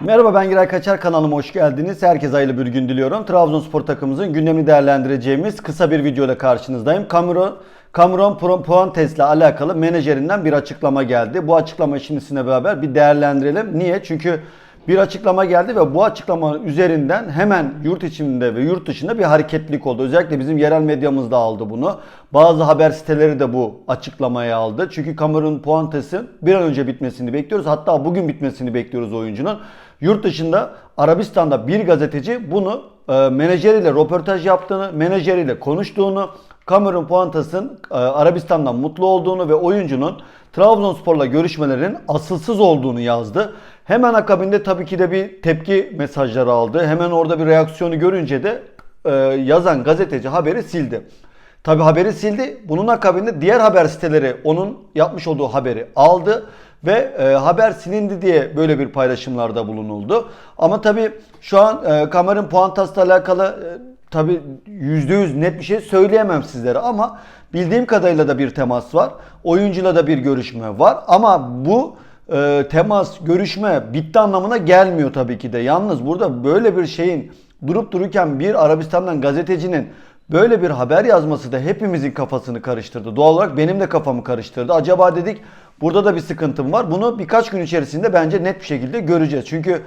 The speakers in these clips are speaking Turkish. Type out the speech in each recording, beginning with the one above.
Merhaba ben Giray Kaçar kanalıma hoş geldiniz. Herkese hayırlı bir gün diliyorum. Trabzonspor takımımızın gündemini değerlendireceğimiz kısa bir video ile karşınızdayım. Cameron Cameron Pu- Puentes'le alakalı menajerinden bir açıklama geldi. Bu açıklamayı şimdi sizinle beraber bir değerlendirelim. Niye? Çünkü bir açıklama geldi ve bu açıklama üzerinden hemen yurt içinde ve yurt dışında bir hareketlilik oldu. Özellikle bizim yerel medyamız da aldı bunu. Bazı haber siteleri de bu açıklamayı aldı. Çünkü Cameron Puentes'in bir an önce bitmesini bekliyoruz. Hatta bugün bitmesini bekliyoruz oyuncunun. Yurt dışında Arabistan'da bir gazeteci bunu e, menajeriyle röportaj yaptığını, menajeriyle konuştuğunu, Cameron Puentes'in e, Arabistan'dan mutlu olduğunu ve oyuncunun Trabzonspor'la görüşmelerinin asılsız olduğunu yazdı. Hemen akabinde tabii ki de bir tepki mesajları aldı. Hemen orada bir reaksiyonu görünce de e, yazan gazeteci haberi sildi. Tabi haberi sildi. Bunun akabinde diğer haber siteleri onun yapmış olduğu haberi aldı ve e, haber silindi diye böyle bir paylaşımlarda bulunuldu. Ama tabi şu an e, Cameron Puantas'la alakalı e, tabi %100 net bir şey söyleyemem sizlere ama bildiğim kadarıyla da bir temas var. Oyuncuyla da bir görüşme var ama bu e, temas, görüşme bitti anlamına gelmiyor tabii ki de. Yalnız burada böyle bir şeyin durup dururken bir Arabistan'dan gazetecinin böyle bir haber yazması da hepimizin kafasını karıştırdı. Doğal olarak benim de kafamı karıştırdı. Acaba dedik burada da bir sıkıntım var. Bunu birkaç gün içerisinde bence net bir şekilde göreceğiz. Çünkü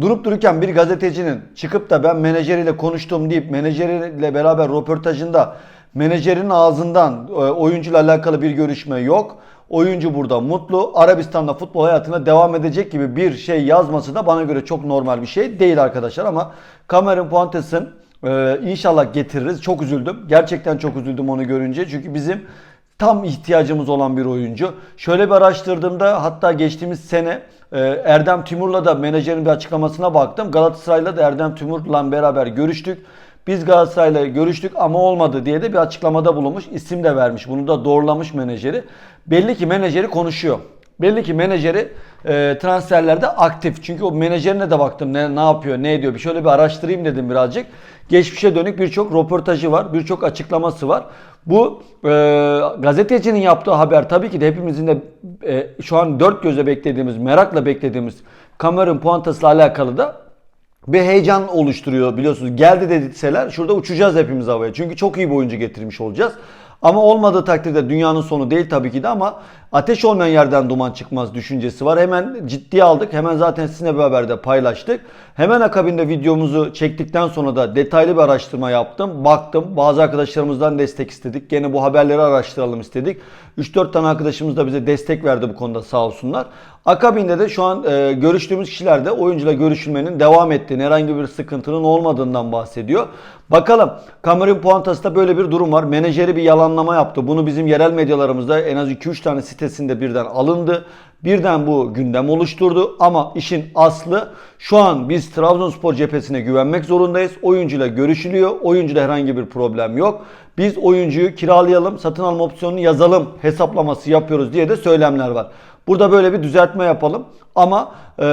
durup dururken bir gazetecinin çıkıp da ben menajeriyle konuştum deyip menajeriyle beraber röportajında menajerin ağzından e, oyuncuyla alakalı bir görüşme yok. Oyuncu burada mutlu. Arabistan'da futbol hayatına devam edecek gibi bir şey yazması da bana göre çok normal bir şey değil arkadaşlar ama Cameron Puentes'in ee, inşallah getiririz. Çok üzüldüm. Gerçekten çok üzüldüm onu görünce. Çünkü bizim tam ihtiyacımız olan bir oyuncu. Şöyle bir araştırdığımda hatta geçtiğimiz sene e, Erdem Timur'la da menajerin bir açıklamasına baktım. Galatasaray'la da Erdem Timur'la beraber görüştük. Biz Galatasaray'la görüştük ama olmadı diye de bir açıklamada bulunmuş. İsim de vermiş. Bunu da doğrulamış menajeri. Belli ki menajeri konuşuyor. Belli ki menajeri e, transferlerde aktif. Çünkü o menajerine de baktım ne, ne yapıyor, ne ediyor. Bir şöyle bir araştırayım dedim birazcık. Geçmişe dönük birçok röportajı var, birçok açıklaması var. Bu e, gazetecinin yaptığı haber tabii ki de hepimizin de e, şu an dört gözle beklediğimiz, merakla beklediğimiz Cameron Puentes'la alakalı da bir heyecan oluşturuyor biliyorsunuz. Geldi dediseler şurada uçacağız hepimiz havaya. Çünkü çok iyi bir oyuncu getirmiş olacağız. Ama olmadığı takdirde dünyanın sonu değil tabii ki de ama ateş olmayan yerden duman çıkmaz düşüncesi var. Hemen ciddiye aldık. Hemen zaten sizinle beraber de paylaştık. Hemen akabinde videomuzu çektikten sonra da detaylı bir araştırma yaptım. Baktım. Bazı arkadaşlarımızdan destek istedik. Gene bu haberleri araştıralım istedik. 3-4 tane arkadaşımız da bize destek verdi bu konuda sağ olsunlar. Akabinde de şu an e, görüştüğümüz kişiler de oyuncuyla görüşülmenin devam ettiğini, herhangi bir sıkıntının olmadığından bahsediyor. Bakalım Cameron Puentas'ta böyle bir durum var. Menajeri bir yalanlama yaptı. Bunu bizim yerel medyalarımızda en az 2-3 tane sitesinde birden alındı. Birden bu gündem oluşturdu ama işin aslı şu an biz Trabzonspor cephesine güvenmek zorundayız. Oyuncuyla görüşülüyor. Oyuncuyla herhangi bir problem yok. Biz oyuncuyu kiralayalım, satın alma opsiyonunu yazalım hesaplaması yapıyoruz diye de söylemler var. Burada böyle bir düzeltme yapalım. Ama e,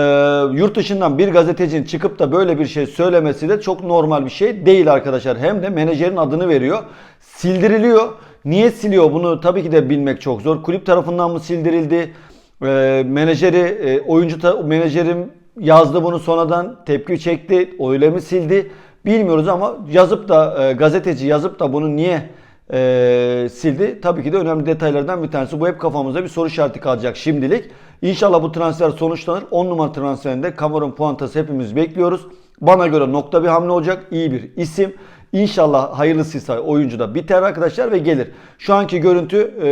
yurt dışından bir gazetecinin çıkıp da böyle bir şey söylemesi de çok normal bir şey değil arkadaşlar. Hem de menajerin adını veriyor. Sildiriliyor. Niye siliyor bunu tabii ki de bilmek çok zor. Kulüp tarafından mı sildirildi? E, menajeri, e, oyuncu ta, menajerim yazdı bunu sonradan tepki çekti. Öyle mi sildi? Bilmiyoruz ama yazıp da e, gazeteci yazıp da bunu niye e, sildi. Tabii ki de önemli detaylardan bir tanesi. Bu hep kafamızda bir soru işareti kalacak şimdilik. İnşallah bu transfer sonuçlanır. 10 numara transferinde Cameron Puantas hepimiz bekliyoruz. Bana göre nokta bir hamle olacak. İyi bir isim. İnşallah hayırlısıysa oyuncu da biter arkadaşlar ve gelir. Şu anki görüntü e,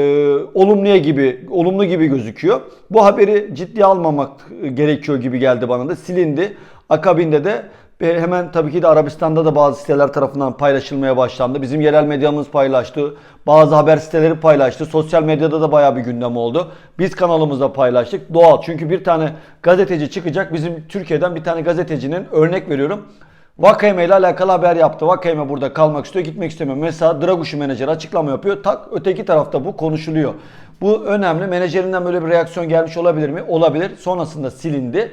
olumluya gibi olumlu gibi gözüküyor. Bu haberi ciddiye almamak gerekiyor gibi geldi bana da. Silindi. Akabinde de ve hemen tabii ki de Arabistan'da da bazı siteler tarafından paylaşılmaya başlandı. Bizim yerel medyamız paylaştı. Bazı haber siteleri paylaştı. Sosyal medyada da bayağı bir gündem oldu. Biz kanalımızda paylaştık. Doğal. Çünkü bir tane gazeteci çıkacak. Bizim Türkiye'den bir tane gazetecinin örnek veriyorum. Vakayeme ile alakalı haber yaptı. Vakayeme burada kalmak istiyor, gitmek istemiyor. Mesela Draguş'u menajer açıklama yapıyor. Tak öteki tarafta bu konuşuluyor. Bu önemli. Menajerinden böyle bir reaksiyon gelmiş olabilir mi? Olabilir. Sonrasında silindi.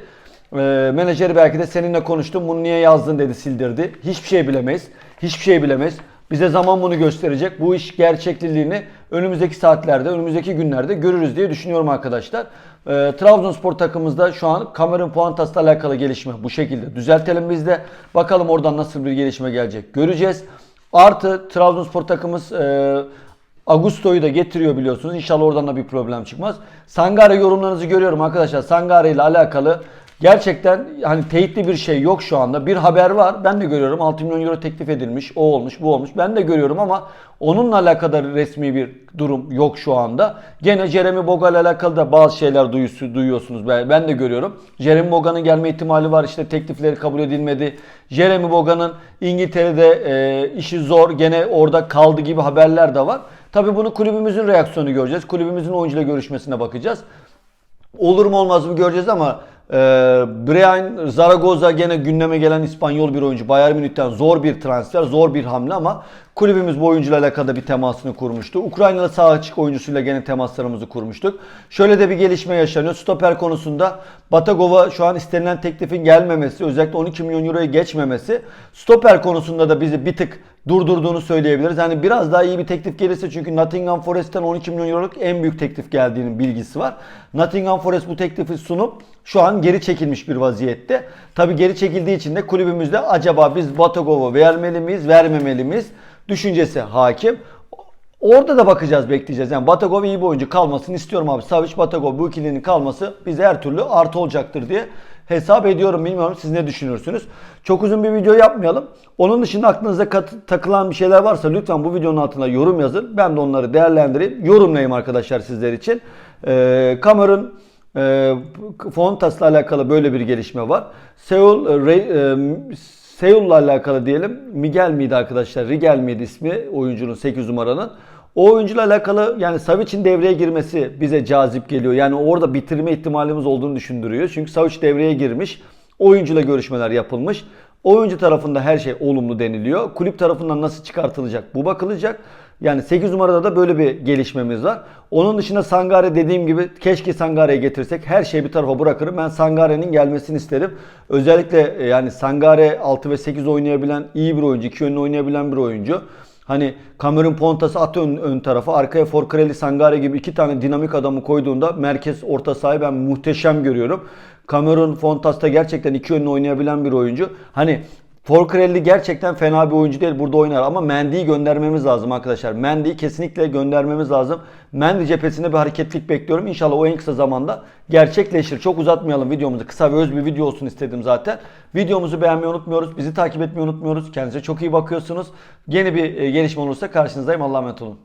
E, menajeri belki de seninle konuştum bunu niye yazdın dedi sildirdi. Hiçbir şey bilemeyiz. Hiçbir şey bilemeyiz. Bize zaman bunu gösterecek. Bu iş gerçekliliğini önümüzdeki saatlerde, önümüzdeki günlerde görürüz diye düşünüyorum arkadaşlar. Ee, Trabzonspor takımımızda şu an Cameron Puantas'la alakalı gelişme bu şekilde. Düzeltelim biz de. Bakalım oradan nasıl bir gelişme gelecek göreceğiz. Artı Trabzonspor takımımız e, Augusto'yu da getiriyor biliyorsunuz. İnşallah oradan da bir problem çıkmaz. Sangare yorumlarınızı görüyorum arkadaşlar. Sangare ile alakalı gerçekten hani teyitli bir şey yok şu anda. Bir haber var. Ben de görüyorum. 6 milyon euro teklif edilmiş. O olmuş, bu olmuş. Ben de görüyorum ama onunla alakalı resmi bir durum yok şu anda. Gene Jeremy Boga ile alakalı da bazı şeyler duyusu, duyuyorsunuz. Ben, ben de görüyorum. Jeremy Boga'nın gelme ihtimali var. İşte teklifleri kabul edilmedi. Jeremy Boga'nın İngiltere'de e, işi zor. Gene orada kaldı gibi haberler de var. Tabii bunu kulübümüzün reaksiyonu göreceğiz. Kulübümüzün oyuncuyla görüşmesine bakacağız. Olur mu olmaz mı göreceğiz ama e, Brian Zaragoza gene gündeme gelen İspanyol bir oyuncu. Bayern Münih'ten zor bir transfer, zor bir hamle ama kulübümüz bu oyuncuyla alakalı bir temasını kurmuştu. Ukraynalı sağ açık oyuncusuyla gene temaslarımızı kurmuştuk. Şöyle de bir gelişme yaşanıyor. Stoper konusunda Batagova şu an istenilen teklifin gelmemesi, özellikle 12 milyon euroya geçmemesi stoper konusunda da bizi bir tık durdurduğunu söyleyebiliriz. Yani biraz daha iyi bir teklif gelirse çünkü Nottingham Forest'ten 12 milyon euroluk en büyük teklif geldiğinin bilgisi var. Nottingham Forest bu teklifi sunup şu an geri çekilmiş bir vaziyette. Tabi geri çekildiği için de kulübümüzde acaba biz Batagov'u vermeli miyiz, vermemeli miyiz düşüncesi hakim. Orada da bakacağız, bekleyeceğiz. Yani Batagov iyi bir oyuncu kalmasını istiyorum abi. Savic, Batagov bu ikilinin kalması bize her türlü artı olacaktır diye hesap ediyorum. Bilmiyorum siz ne düşünürsünüz. Çok uzun bir video yapmayalım. Onun dışında aklınıza takılan bir şeyler varsa lütfen bu videonun altına yorum yazın. Ben de onları değerlendireyim. Yorumlayayım arkadaşlar sizler için. Ee, Cameron e, Fontas'la alakalı böyle bir gelişme var. Seul, e, e, Seul'la alakalı diyelim. Miguel miydi arkadaşlar? Rigel miydi ismi oyuncunun 8 numaranın? O oyuncuyla alakalı yani Savic'in devreye girmesi bize cazip geliyor. Yani orada bitirme ihtimalimiz olduğunu düşündürüyor. Çünkü Savic devreye girmiş. Oyuncuyla görüşmeler yapılmış. Oyuncu tarafında her şey olumlu deniliyor. Kulüp tarafından nasıl çıkartılacak bu bakılacak. Yani 8 numarada da böyle bir gelişmemiz var. Onun dışında Sangare dediğim gibi keşke Sangare'yi getirsek. Her şeyi bir tarafa bırakırım. Ben Sangare'nin gelmesini isterim. Özellikle e, yani Sangare 6 ve 8 oynayabilen iyi bir oyuncu. 2 yönlü oynayabilen bir oyuncu. Hani Cameron Pontas'ı at ön, ön tarafa. Arkaya Forcarelli Sangare gibi iki tane dinamik adamı koyduğunda merkez orta sahayı ben muhteşem görüyorum. Cameron Fontas da gerçekten iki yönlü oynayabilen bir oyuncu. Hani Forcarelli gerçekten fena bir oyuncu değil burada oynar ama Mendy'yi göndermemiz lazım arkadaşlar. Mendy'yi kesinlikle göndermemiz lazım. Mendy cephesinde bir hareketlik bekliyorum. İnşallah o en kısa zamanda gerçekleşir. Çok uzatmayalım videomuzu. Kısa ve öz bir video olsun istedim zaten. Videomuzu beğenmeyi unutmuyoruz. Bizi takip etmeyi unutmuyoruz. Kendinize çok iyi bakıyorsunuz. Yeni bir e, gelişme olursa karşınızdayım. Allah'a emanet olun.